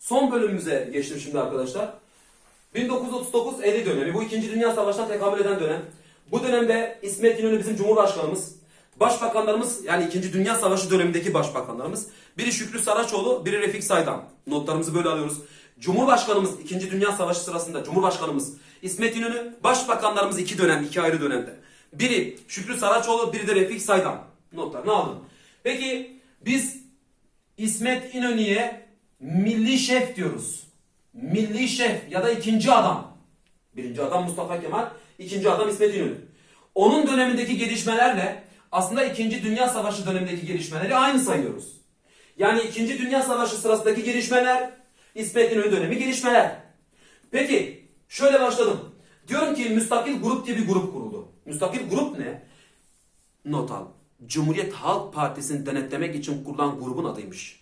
Son bölümümüze geçtim şimdi arkadaşlar. 1939-50 dönemi. Bu 2. Dünya Savaşı'na tekabül eden dönem. Bu dönemde İsmet İnönü bizim Cumhurbaşkanımız. Başbakanlarımız yani 2. Dünya Savaşı dönemindeki başbakanlarımız. Biri Şükrü Saraçoğlu, biri Refik Saydam. Notlarımızı böyle alıyoruz. Cumhurbaşkanımız 2. Dünya Savaşı sırasında Cumhurbaşkanımız İsmet İnönü, başbakanlarımız iki dönem, iki ayrı dönemde. Biri Şükrü Saraçoğlu, biri de Refik Saydam. Notlarını aldım. Peki biz İsmet İnönü'ye milli şef diyoruz. Milli şef ya da ikinci adam. Birinci adam Mustafa Kemal, ikinci adam İsmet İnönü. Onun dönemindeki gelişmelerle aslında 2. Dünya Savaşı dönemindeki gelişmeleri aynı sayıyoruz. Yani 2. Dünya Savaşı sırasındaki gelişmeler, İsmet İnönü dönemi gelişmeler. Peki şöyle başladım. Diyorum ki müstakil grup diye bir grup kuruldu. Müstakil grup ne? Not al. Cumhuriyet Halk Partisi'ni denetlemek için kurulan grubun adıymış.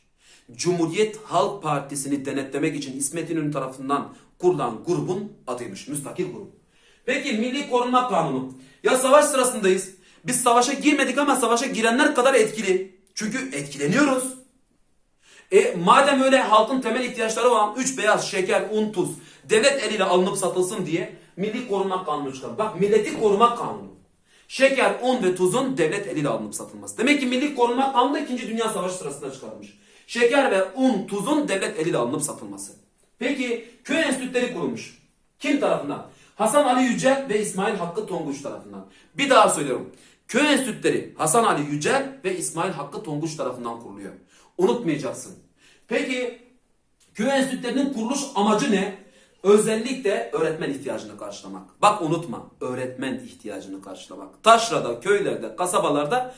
Cumhuriyet Halk Partisi'ni denetlemek için İsmet İnönü tarafından kurulan grubun adıymış. Müstakil grup. Peki Milli Korunma Kanunu. Ya savaş sırasındayız. Biz savaşa girmedik ama savaşa girenler kadar etkili. Çünkü etkileniyoruz. E madem öyle halkın temel ihtiyaçları olan 3 beyaz şeker, un, tuz devlet eliyle alınıp satılsın diye Milli Korunma Kanunu çıkardı. Bak milleti koruma kanunu. Şeker, un ve tuzun devlet eliyle alınıp satılması. Demek ki Milli Korunma Kanunu da 2. Dünya Savaşı sırasında çıkarılmış. Şeker ve un, tuzun devlet eliyle alınıp satılması. Peki köy enstitüleri kurulmuş. Kim tarafından? Hasan Ali Yücel ve İsmail Hakkı Tonguç tarafından. Bir daha söylüyorum. Köy enstitüleri Hasan Ali Yücel ve İsmail Hakkı Tonguç tarafından kuruluyor. Unutmayacaksın. Peki köy enstitülerinin kuruluş amacı ne? Özellikle öğretmen ihtiyacını karşılamak. Bak unutma öğretmen ihtiyacını karşılamak. Taşrada, köylerde, kasabalarda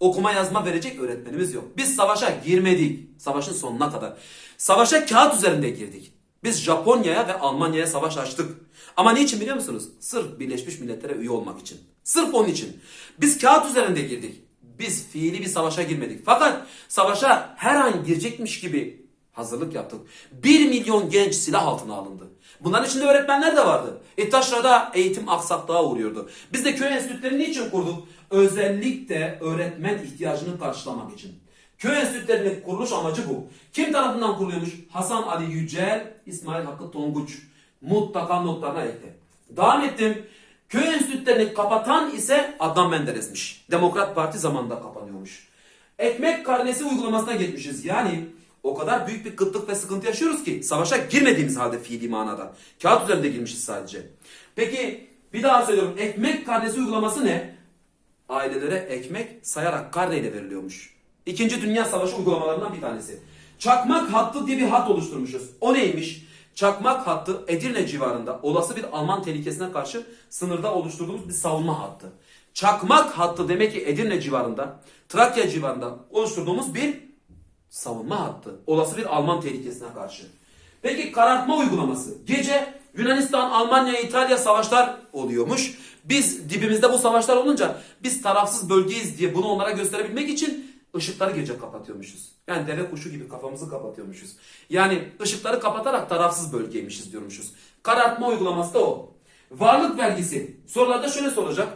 okuma yazma verecek öğretmenimiz yok. Biz savaşa girmedik. Savaşın sonuna kadar. Savaşa kağıt üzerinde girdik. Biz Japonya'ya ve Almanya'ya savaş açtık. Ama niçin biliyor musunuz? Sırf Birleşmiş Milletler'e üye olmak için. Sırf onun için. Biz kağıt üzerinde girdik. Biz fiili bir savaşa girmedik. Fakat savaşa her an girecekmiş gibi hazırlık yaptık. 1 milyon genç silah altına alındı. Bunların içinde öğretmenler de vardı. E taşrada eğitim aksaklığa uğruyordu. Biz de köy enstitülerini niçin kurduk? Özellikle öğretmen ihtiyacını karşılamak için. Köy enstitülerinin kuruluş amacı bu. Kim tarafından kuruluyormuş? Hasan Ali Yücel, İsmail Hakkı Tonguç. Mutlaka notlarına ekle. Devam ettim. Köy enstitülerini kapatan ise Adnan Menderes'miş. Demokrat Parti zamanında kapanıyormuş. Ekmek karnesi uygulamasına geçmişiz. Yani o kadar büyük bir kıtlık ve sıkıntı yaşıyoruz ki savaşa girmediğimiz halde fiili manada. Kağıt üzerinde girmişiz sadece. Peki bir daha söylüyorum. Ekmek karnesi uygulaması ne? Ailelere ekmek sayarak karneyle veriliyormuş. İkinci Dünya Savaşı uygulamalarından bir tanesi. Çakmak hattı diye bir hat oluşturmuşuz. O neymiş? Çakmak hattı Edirne civarında olası bir Alman tehlikesine karşı sınırda oluşturduğumuz bir savunma hattı. Çakmak hattı demek ki Edirne civarında, Trakya civarında oluşturduğumuz bir savunma hattı. Olası bir Alman tehlikesine karşı. Peki karartma uygulaması. Gece Yunanistan, Almanya, İtalya savaşlar oluyormuş. Biz dibimizde bu savaşlar olunca biz tarafsız bölgeyiz diye bunu onlara gösterebilmek için ışıkları gece kapatıyormuşuz. Yani deve kuşu gibi kafamızı kapatıyormuşuz. Yani ışıkları kapatarak tarafsız bölgeymişiz diyormuşuz. Karartma uygulaması da o. Varlık vergisi. Sorularda şöyle soracak.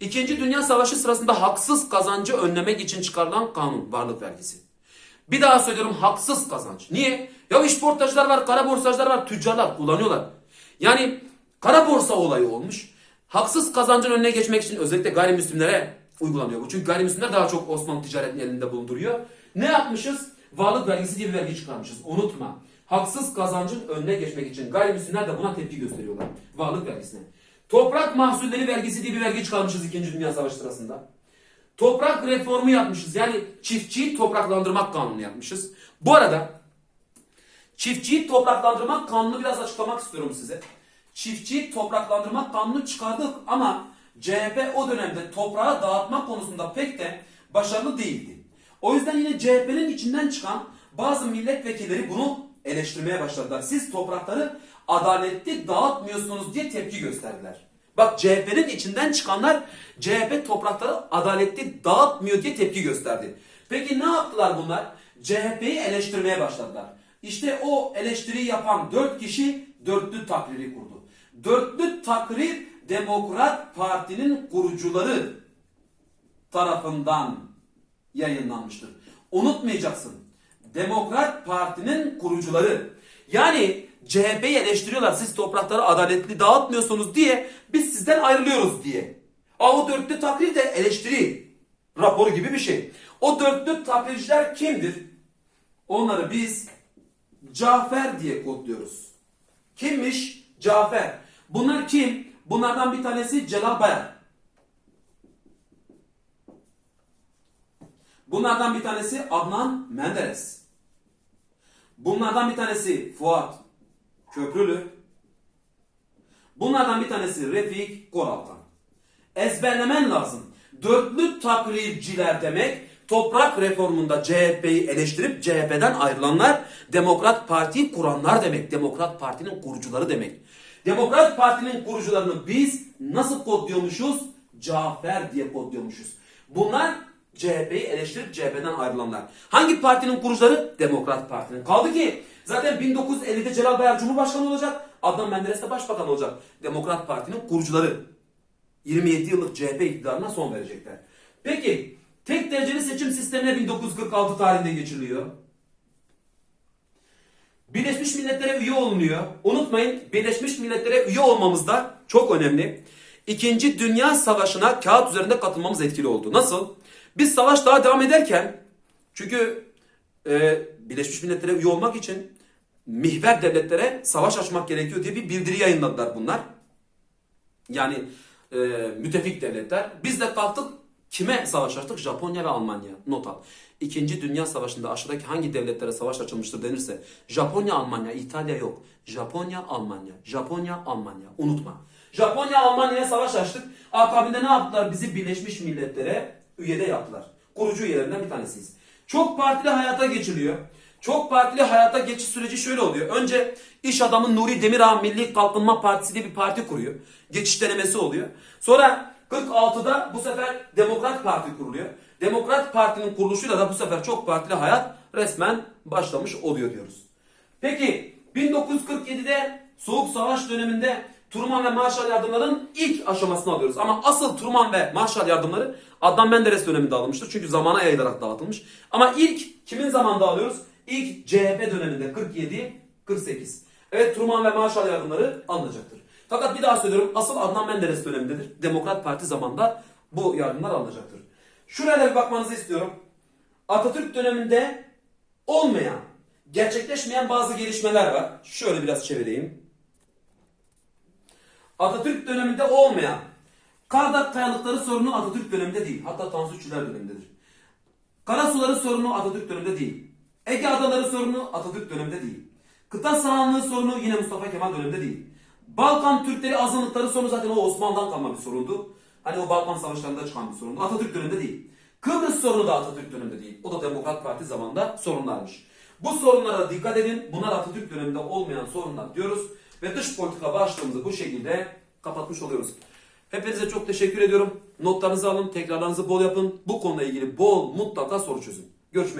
İkinci Dünya Savaşı sırasında haksız kazancı önlemek için çıkarılan kanun varlık vergisi. Bir daha söylüyorum haksız kazanç. Niye? Ya işportacılar var, kara borsacılar var, tüccarlar kullanıyorlar. Yani kara borsa olayı olmuş. Haksız kazancın önüne geçmek için özellikle gayrimüslimlere uygulanıyor bu. Çünkü gayrimüslimler daha çok Osmanlı ticaretinin elinde bulunduruyor. Ne yapmışız? Varlık vergisi diye bir vergi çıkarmışız. Unutma. Haksız kazancın önüne geçmek için gayrimüslimler de buna tepki gösteriyorlar. Varlık vergisine. Toprak mahsulleri vergisi diye bir vergi çıkarmışız 2. Dünya Savaşı sırasında. Toprak reformu yapmışız. Yani çiftçiyi topraklandırmak kanunu yapmışız. Bu arada çiftçiyi topraklandırmak kanunu biraz açıklamak istiyorum size. Çiftçiyi topraklandırmak kanunu çıkardık ama CHP o dönemde toprağı dağıtmak konusunda pek de başarılı değildi. O yüzden yine CHP'nin içinden çıkan bazı milletvekilleri bunu eleştirmeye başladılar. Siz toprakları adaletli dağıtmıyorsunuz diye tepki gösterdiler. Bak CHP'nin içinden çıkanlar CHP toprakları adaletli dağıtmıyor diye tepki gösterdi. Peki ne yaptılar bunlar? CHP'yi eleştirmeye başladılar. İşte o eleştiriyi yapan dört kişi dörtlü takriri kurdu. Dörtlü takrir Demokrat Parti'nin kurucuları tarafından yayınlanmıştır. Unutmayacaksın. Demokrat Parti'nin kurucuları Yani CHP'yi eleştiriyorlar. Siz toprakları adaletli dağıtmıyorsunuz diye biz sizden ayrılıyoruz diye. Aa, o dörtlü takrir de eleştiri raporu gibi bir şey. O dörtlü taklitçiler kimdir? Onları biz Cafer diye kodluyoruz. Kimmiş? Cafer. Bunlar kim? Bunlardan bir tanesi Celal Bayar. Bunlardan bir tanesi Adnan Menderes. Bunlardan bir tanesi Fuat Köprülü. Bunlardan bir tanesi Refik Koraltan. Ezberlemen lazım. Dörtlü taklitçiler demek toprak reformunda CHP'yi eleştirip CHP'den ayrılanlar Demokrat Parti'yi kuranlar demek. Demokrat Parti'nin kurucuları demek. Demokrat Parti'nin kurucularını biz nasıl kodluyormuşuz? Cafer diye kodluyormuşuz. Bunlar CHP'yi eleştirip CHP'den ayrılanlar. Hangi partinin kurucuları? Demokrat Parti'nin. Kaldı ki zaten 1950'de Celal Bayar Cumhurbaşkanı olacak. Adnan Menderes de Başbakan olacak. Demokrat Parti'nin kurucuları. 27 yıllık CHP iktidarına son verecekler. Peki tek dereceli seçim sistemine 1946 tarihinde geçiriliyor. Birleşmiş Milletler'e üye olunuyor. Unutmayın Birleşmiş Milletler'e üye olmamız da çok önemli. İkinci Dünya Savaşı'na kağıt üzerinde katılmamız etkili oldu. Nasıl? Biz savaş daha devam ederken çünkü e, Birleşmiş Milletler'e üye olmak için mihver devletlere savaş açmak gerekiyor diye bir bildiri yayınladılar bunlar. Yani e, müttefik devletler. Biz de kalktık kime savaş açtık? Japonya ve Almanya. Not al. İkinci Dünya Savaşı'nda aşağıdaki hangi devletlere savaş açılmıştır denirse Japonya, Almanya, İtalya yok. Japonya, Almanya. Japonya, Almanya. Unutma. Japonya, Almanya'ya savaş açtık. Akabinde ne yaptılar? Bizi Birleşmiş Milletler'e üyede yaptılar. Kurucu üyelerinden bir tanesiyiz. Çok partili hayata geçiliyor. Çok partili hayata geçiş süreci şöyle oluyor. Önce iş adamı Nuri Demirağ Milli Kalkınma Partisi diye bir parti kuruyor. Geçiş denemesi oluyor. Sonra 46'da bu sefer Demokrat Parti kuruluyor. Demokrat Parti'nin kuruluşuyla da bu sefer çok partili hayat resmen başlamış oluyor diyoruz. Peki 1947'de Soğuk Savaş döneminde Truman ve Marshall yardımların ilk aşamasını alıyoruz. Ama asıl Truman ve Marshall yardımları Adnan Menderes döneminde alınmıştır. Çünkü zamana yayılarak dağıtılmış. Ama ilk kimin zamanında alıyoruz? İlk CHP döneminde 47-48. Evet Truman ve Marshall yardımları alınacaktır. Fakat bir daha söylüyorum asıl Adnan Menderes dönemindedir. Demokrat Parti zamanında bu yardımlar alınacaktır. Şuraya bir bakmanızı istiyorum. Atatürk döneminde olmayan, gerçekleşmeyen bazı gelişmeler var. Şöyle biraz çevireyim. Atatürk döneminde olmayan Kardak kayalıkları sorunu Atatürk döneminde değil. Hatta Tansu Çiller dönemindedir. Karasuları sorunu Atatürk döneminde değil. Ege adaları sorunu Atatürk döneminde değil. Kıta sahanlığı sorunu yine Mustafa Kemal döneminde değil. Balkan Türkleri azınlıkları sorunu zaten o Osmanlı'dan kalma bir sorundu. Hani o Balkan savaşlarında çıkan bir sorundu. Atatürk döneminde değil. Kıbrıs sorunu da Atatürk döneminde değil. O da Demokrat Parti zamanında sorunlarmış. Bu sorunlara dikkat edin. Bunlar Atatürk döneminde olmayan sorunlar diyoruz. Ve dış politika başlığımızı bu şekilde kapatmış oluyoruz. Hepinize çok teşekkür ediyorum. Notlarınızı alın, tekrarlarınızı bol yapın. Bu konuyla ilgili bol mutlaka soru çözün. Görüşmek